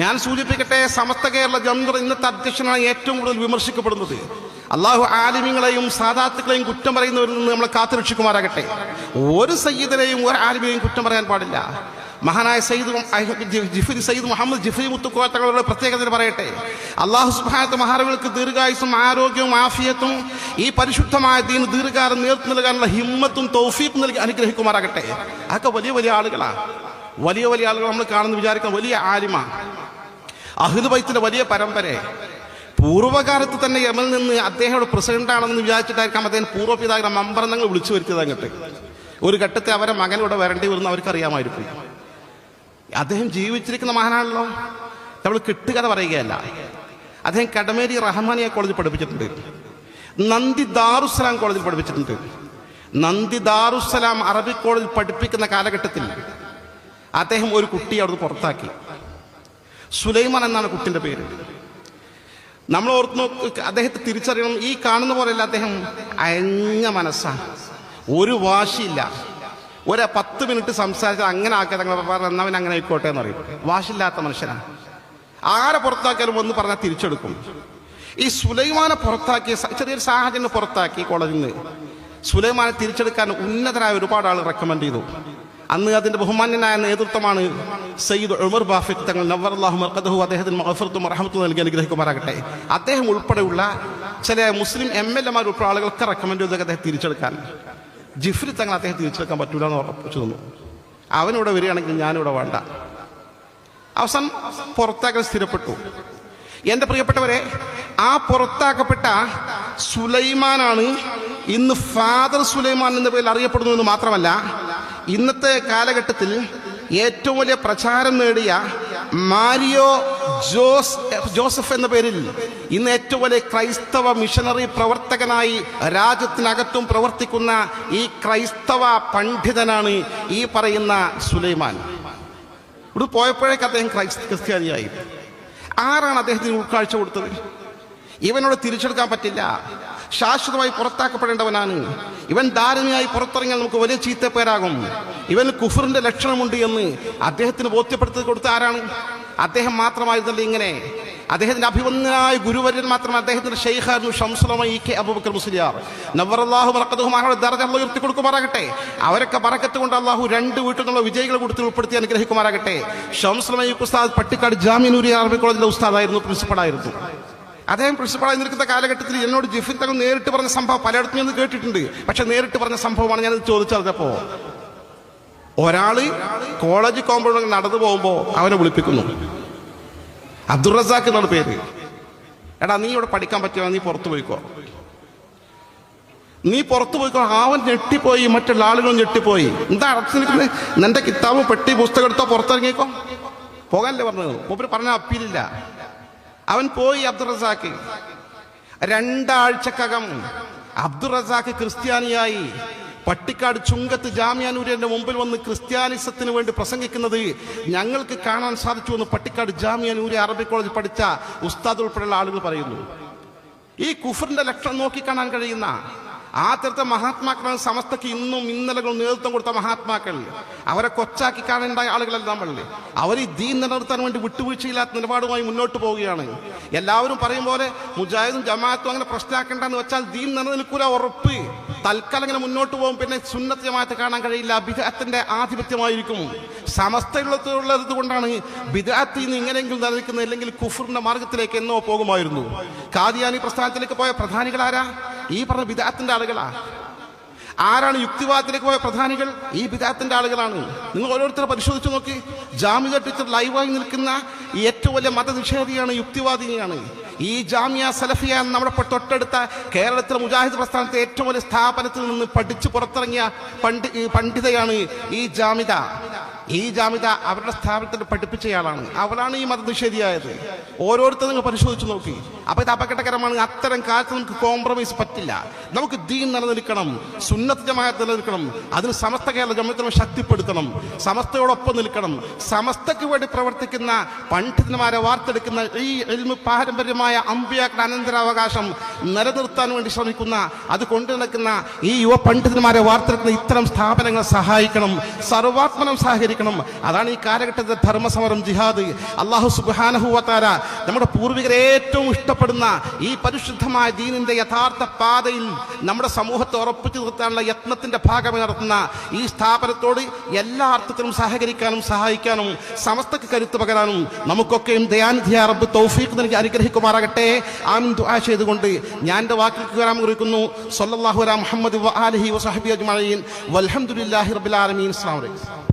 ഞാൻ സൂചിപ്പിക്കട്ടെ സമസ്ത കേരള ജനത ഇന്നത്തെ അധ്യക്ഷനാണ് ഏറ്റവും കൂടുതൽ വിമർശിക്കപ്പെടുന്നത്. അള്ളാഹു ആലിമിങ്ങളെയും സാദാത്തുക്കളെയും കുറ്റം പറയുന്നവരിൽ നിന്ന് നമ്മളെ കാത്തുരക്ഷിക്കുമാരാകട്ടെ ഒരു സയ്യിദിനെയും ഒരു ആലിമിനെയും കുറ്റം പറയാൻ പാടില്ല. മഹാനായ സയ്യിദ് ജിഫരി സയ്യിദ് മുഹമ്മദ് ജിഫരി മുത്തുക്കോത്തങ്ങളുടെ പ്രത്യേകത പറയട്ടെ. അള്ളാഹു സുബാനത്ത് മഹാറുകൾക്ക് ദീർഘായുസും ആരോഗ്യവും ആഫിയത്തും ഈ പരിശുദ്ധമായ ദീന് ദീർഘകാലം നേർത്തു നൽകാനുള്ള ഹിമ്മത്തും തൗഫീഖും നൽകി അനുഗ്രഹിക്കുമാരാകട്ടെ അതൊക്കെ വലിയ വലിയ ആളുകളാണ് വലിയ വലിയ ആളുകൾ നമ്മൾ കാണുന്നു വിചാരിക്കുന്ന വലിയ ആലിമ അഹ്ലുബൈത്തിന്റെ വലിയ പരമ്പര. പൂർവകാലത്ത് തന്നെ യമൽ നിന്ന് അദ്ദേഹം പ്രസിഡന്റാണെന്ന് വിചാരിച്ചിട്ടായിരിക്കാം അദ്ദേഹം പൂർവ പിതാവിനെ മമ്പറന്നങ്ങൾ വിളിച്ചു വരുത്തിയത് അങ്ങോട്ട്. ഒരു ഘട്ടത്തെ അവരെ മകൻ ഇവിടെ വരേണ്ടി വരുന്ന അവർക്ക് അറിയാമായിരിക്കും അദ്ദേഹം ജീവിച്ചിരിക്കുന്ന മഹാനാണല്ലോ. നമ്മൾ കിട്ടുകഥ പറയുകയല്ല. അദ്ദേഹം കടമേരി റഹ്മാനിയ കോളേജിൽ പഠിപ്പിച്ചിട്ടുണ്ട്. നന്ദി ദാറുസലാം കോളേജിൽ പഠിപ്പിച്ചിട്ടുണ്ട്. നന്ദി ദാറുസലാം അറബിക് കോളേജിൽ പഠിപ്പിക്കുന്ന കാലഘട്ടത്തിൽ അദ്ദേഹം ഒരു കുട്ടിയെ അവിടുന്ന് പുറത്താക്കി. സുലൈമാൻ എന്നാണ് കുട്ടിന്റെ പേര്. നമ്മൾ ഓർത്ത് നോക്ക് അദ്ദേഹത്തെ തിരിച്ചറിയണം. ഈ കാണുന്ന പോലെയല്ല അദ്ദേഹം. അയഞ്ഞ മനസ്സാണ്. ഒരു വാശിയില്ല. ഒരു പത്ത് മിനിറ്റ് സംസാരിച്ചാൽ അങ്ങനെ ആക്കിയ തങ്ങൾ എന്നവൻ അങ്ങനെ ആയിക്കോട്ടെ എന്ന് പറയും. വാശില്ലാത്ത മനുഷ്യനാണ്. ആരെ പുറത്താക്കിയാലും ഒന്ന് പറഞ്ഞാൽ തിരിച്ചെടുക്കും. ഈ സുലൈമാനെ പുറത്താക്കിയ ചെറിയൊരു സാഹചര്യം പുറത്താക്കി കോളേജിൽ നിന്ന്. സുലൈമാനെ തിരിച്ചെടുക്കാൻ ഉന്നതരായ ഒരുപാട് ആൾ റെക്കമെൻഡ് ചെയ്തു. അന്ന് അതിന്റെ ബഹുമാന്യനായ നേതൃത്വമാണ് സയ്യിദ് ഉമർ ബാഫിഖ് തങ്ങൾ നവർ അള്ളാഹു മർക്കദഹു. അദ്ദേഹത്തിന് മഹഫർത്തും റഹമത്തും നൽകി അനുഗ്രഹിക്കുമാറാകട്ടെ. അദ്ദേഹം ഉൾപ്പെടെയുള്ള ചില മുസ്ലിം എം എൽ എമാർ ഉൾപ്പെടെ ആളുകൾക്ക് റെക്കമെൻഡ് ചെയ്തൊക്കെ അദ്ദേഹം തിരിച്ചെടുക്കാൻ. ജിഫ്രി തങ്ങൾ അദ്ദേഹം തിരിച്ചെടുക്കാൻ പറ്റൂല എന്ന് ഉറപ്പിച്ചു തന്നു. അവനിവിടെ വരികയാണെങ്കിൽ ഞാനിവിടെ വേണ്ട. അവസാനം പുറത്താക്കൽ സ്ഥിരപ്പെട്ടു. എന്റെ പ്രിയപ്പെട്ടവരെ ആ പുറത്താക്കപ്പെട്ട സുലൈമാനാണ് ഇന്ന് ഫാദർ സുലൈമാൻ എന്ന പേരിൽ അറിയപ്പെടുന്നു എന്ന് മാത്രമല്ല ഇന്നത്തെ കാലഘട്ടത്തിൽ ഏറ്റവും വലിയ പ്രചാരം നേടിയ മാരിയോ ജോസ് ജോസഫ് എന്ന പേരിൽ ഇന്ന് ഏറ്റവും വലിയ ക്രൈസ്തവ മിഷണറി പ്രവർത്തകനായി രാജ്യത്തിനകത്തും പ്രവർത്തിക്കുന്ന ഈ ക്രൈസ്തവ പണ്ഡിതനാണ് ഈ പറയുന്ന സുലൈമാൻ. ഇവിടെ പോയപ്പോഴേക്ക് അദ്ദേഹം ക്രൈസ്ത ക്രിസ്ത്യാനിയായി. ആരാണ് അദ്ദേഹത്തിന് ഉൾക്കാഴ്ച കൊടുത്തത്? ഇവനോട് തിരിച്ചെടുക്കാൻ പറ്റില്ല. ശാശ്വതമായി പുറത്താക്കപ്പെടേണ്ടവനാണ്. ഇവൻ ധാരണയായി പുറത്തിറങ്ങിയാൽ നമുക്ക് വലിയ ചീത്തപ്പേരാകും. ഇവന് കുഫറിന്റെ ലക്ഷണമുണ്ട് എന്ന് അദ്ദേഹത്തിന് ബോധ്യപ്പെടുത്തി കൊടുത്ത ആരാണ്? അദ്ദേഹം മാത്രമായിരുന്നല്ലോ ഇങ്ങനെ? അദ്ദേഹത്തിന്റെ അഭിമന്യനായ ഗുരുവര്യൻ മാത്രം അദ്ദേഹത്തിന്റെ ഷെയ്ഖായിരുന്നു ഷംസുലമ ഇ കെ അബൂബക്കർ മുസ്ലിയാർ. നവറല്ലാഹു മറക്കതുമാരുടെ ദർജ ഉയർത്തി കൊടുക്കുമാറാകട്ടെ. അവരൊക്കെ പറക്കത്ത് കൊണ്ട് അള്ളാഹു രണ്ട് വീട്ടിൽ നിന്നുള്ള വിജയികളെ കൊടുത്ത് ഉൾപ്പെടുത്തി അനുഗ്രഹിക്കുമാറാകട്ടെ. ഷംസുലമ ഈ ഉസ്താദ് പട്ടിക്കാട് ജാമ്യനൂരി അറബി കോളേജിലെ ഉസ്താദായിരുന്നു പ്രിൻസിപ്പളായിരുന്നു. അദ്ദേഹം പ്രിൻസിപ്പളായി നിൽക്കുന്ന കാലഘട്ടത്തിൽ എന്നോട് ജിഫിൻ തങ്ങൾ നേരിട്ട് പറഞ്ഞ സംഭവം പലയിടത്തും ഞാൻ കേട്ടിട്ടുണ്ട്. പക്ഷെ നേരിട്ട് പറഞ്ഞ സംഭവമാണ് ഞാനത് ചോദിച്ചറിഞ്ഞപ്പോ ഒരാൾ കോളേജ് കോമ്പൗണ്ട് നടന്നു പോകുമ്പോൾ അവനെ വിളിപ്പിക്കുന്നു. അബ്ദുൾ റസാഖ് എന്നാണ് പേര്. എടാ നീ ഇവിടെ പഠിക്കാൻ പറ്റിയ നീ പുറത്തു പോയിക്കോ. നീ പുറത്തു പോയിക്കോ അവൻ ഞെട്ടിപ്പോയി മറ്റുള്ള ആളുകൾ ഞെട്ടിപ്പോയി. എന്താ അടച്ചു നിൽക്കുന്നത് നിന്റെ കിതാബ് പെട്ടി പുസ്തകം എടുത്തോ പുറത്തിറങ്ങിക്കോ? പോകാനല്ലേ പറഞ്ഞത്? മൂപ്പര് പറഞ്ഞ അപ്പീലില്ല. അവൻ പോയി അബ്ദുൾ റസാഖ് രണ്ടാഴ്ചക്കകം അബ്ദുൾ റസാഖ് ക്രിസ്ത്യാനിയായി. പട്ടിക്കാട് ചുങ്കത്ത് ജാമ്യാനൂരിന്റെ മുമ്പിൽ വന്ന് ക്രിസ്ത്യാനിസത്തിന് വേണ്ടി പ്രസംഗിക്കുന്നത് ഞങ്ങൾക്ക് കാണാൻ സാധിച്ചു എന്ന് പട്ടിക്കാട് ജാമ്യാനൂരി അറബി കോളേജ് പഠിച്ച ഉസ്താദ് ഉൾപ്പെടെയുള്ള ആളുകൾ പറയുന്നു. ഈ കുഫറിന്റെ ലക്ഷണം നോക്കി കാണാൻ കഴിയുന്ന ആ തരത്തെ മഹാത്മാക്കളാണ് സമസ്തക്ക് ഇന്നും ഇന്നലകൾ നേതൃത്വം കൊടുത്ത മഹാത്മാക്കൾ. അവരെ കൊച്ചാക്കി കാണേണ്ട ആളുകളല്ല നമ്മളില്ലേ അവർ ഈ ദീൻ നിലനിർത്താൻ വേണ്ടി വിട്ടുവീഴ്ചയില്ലാത്ത നിലപാടുമായി മുന്നോട്ട് പോവുകയാണ്. എല്ലാവരും പറയും പോലെ മുജാഹിദും ജമാഅത്തും അങ്ങനെ പ്രശ്നമാക്കേണ്ടെന്ന് വെച്ചാൽ ദീൻ നിലനിൽക്കൂല ഉറപ്പ്. തൽക്കാലം ഇങ്ങനെ മുന്നോട്ട് പോകും. പിന്നെ സുന്നത്ത് ജമാഅത്ത് കാണാൻ കഴിയില്ല. ബിദഅത്തിന്റെ ആധിപത്യമായിരിക്കും. സമസ്തയുള്ളത് കൊണ്ടാണ് ബിദഅത്തിൽ നിന്ന് ഇങ്ങനെയെങ്കിലും നിലനിൽക്കുന്നത്. അല്ലെങ്കിൽ കുഫറിന്റെ മാർഗത്തിലേക്ക് എന്നോ പോകുമായിരുന്നു. കാദിയാനി പ്രസ്ഥാനത്തിലേക്ക് പോയ പ്രധാനികളാരാ? ഈ പറഞ്ഞ ബിദഅത്തിന്റെ ആളുകളാ. ആരാണ് യുക്തിവാദത്തിലേക്ക് പോയ പ്രധാനികൾ? ഈ പിതാത്തിന്റെ ആളുകളാണ്. നിങ്ങൾ ഓരോരുത്തരെ പരിശോധിച്ചു നോക്കി. ജാമ്യ ടീച്ചർ ലൈവായി നിൽക്കുന്ന ഏറ്റവും വലിയ മതനിഷേധിയാണ് യുക്തിവാദിനിയാണ്. ഈ ജാമ്യ സലഫിയ എന്ന നമ്മുടെ തൊട്ടടുത്ത കേരളത്തിലെ മുജാഹിദ് പ്രസ്ഥാനത്തെ ഏറ്റവും വലിയ സ്ഥാപനത്തിൽ നിന്ന് പഠിച്ചു പുറത്തിറങ്ങിയ പണ്ഡി പണ്ഡിതയാണ് ഈ ജാമിത. ഈ ജാമിത അവരുടെ സ്ഥാപനത്തിൽ പഠിപ്പിച്ചയാളാണ്. അവളാണ് ഈ മതനിഷേധിയായത്. ഓരോരുത്തരും നിങ്ങൾ പരിശോധിച്ച് നോക്കി. അപ്പൊ ഇത് അപകടകരമാണ്. അത്തരം കാലത്ത് നമുക്ക് കോംപ്രമൈസ് പറ്റില്ല. നമുക്ക് ദീൻ നിലനിൽക്കണം. സുന്നത്ത് ജമാഅത്ത് നിലനിൽക്കണം. അതിന് സമസ്ത കേരള ജമത്തിനെ ശക്തിപ്പെടുത്തണം. സമസ്തയോടൊപ്പം നിൽക്കണം. സമസ്തയ്ക്ക് വേണ്ടി പ്രവർത്തിക്കുന്ന പണ്ഡിതന്മാരെ വാർത്തെടുക്കുന്ന ഈ എൽമ പാരമ്പര്യമായ അമ്പിയാക്കളുടെ അനന്തരാവകാശം നിലനിർത്താൻ വേണ്ടി ശ്രമിക്കുന്ന അത് കൊണ്ടു നടക്കുന്ന ഈ യുവ പണ്ഡിതന്മാരെ വാർത്തെടുക്കുന്ന ഇത്തരം സ്ഥാപനങ്ങൾ സഹായിക്കണം. സർവാത്മനം സഹകരിക്കണം. സഹകരിക്കണം അതാണ് ഈ കാലഘട്ടത്തെ ധർമ്മസമരം ജിഹാദ്. അള്ളാഹു സുബാനഹുവത്താര നമ്മുടെ പൂർവികരെ ഏറ്റവും ഇഷ്ടപ്പെടുന്ന ഈ പരിശുദ്ധമായ ദീനിന്റെ യഥാർത്ഥ പാതയിൽ നമ്മുടെ സമൂഹത്തെ ഉറപ്പിച്ചു നിർത്താനുള്ള യത്നത്തിന്റെ ഭാഗമായി നടത്തുന്ന ഈ സ്ഥാപനത്തോട് എല്ലാ അർത്ഥത്തിലും സഹകരിക്കാനും സഹായിക്കാനും സമസ്തക്ക് കരുത്തു പകരാനും നമുക്കൊക്കെയും ദയാനിധിയ റബ്ബ് തൗഫീഖ് നൽകി അനുഗ്രഹിക്കുമാറാകട്ടെ. ആമിൻ ചെയ്തുകൊണ്ട് ഞാൻ എന്റെ വാക്കിൽ വരാൻ കുറിക്കുന്നു. സല്ലല്ലാഹു മുഹമ്മദ് വ ആലിഹി വസഹബി അജ്മഈൻ. വൽഹംദുലില്ലാഹി റബ്ബിൽ ആലമീൻ. അസ്സലാമു അലൈക്കും.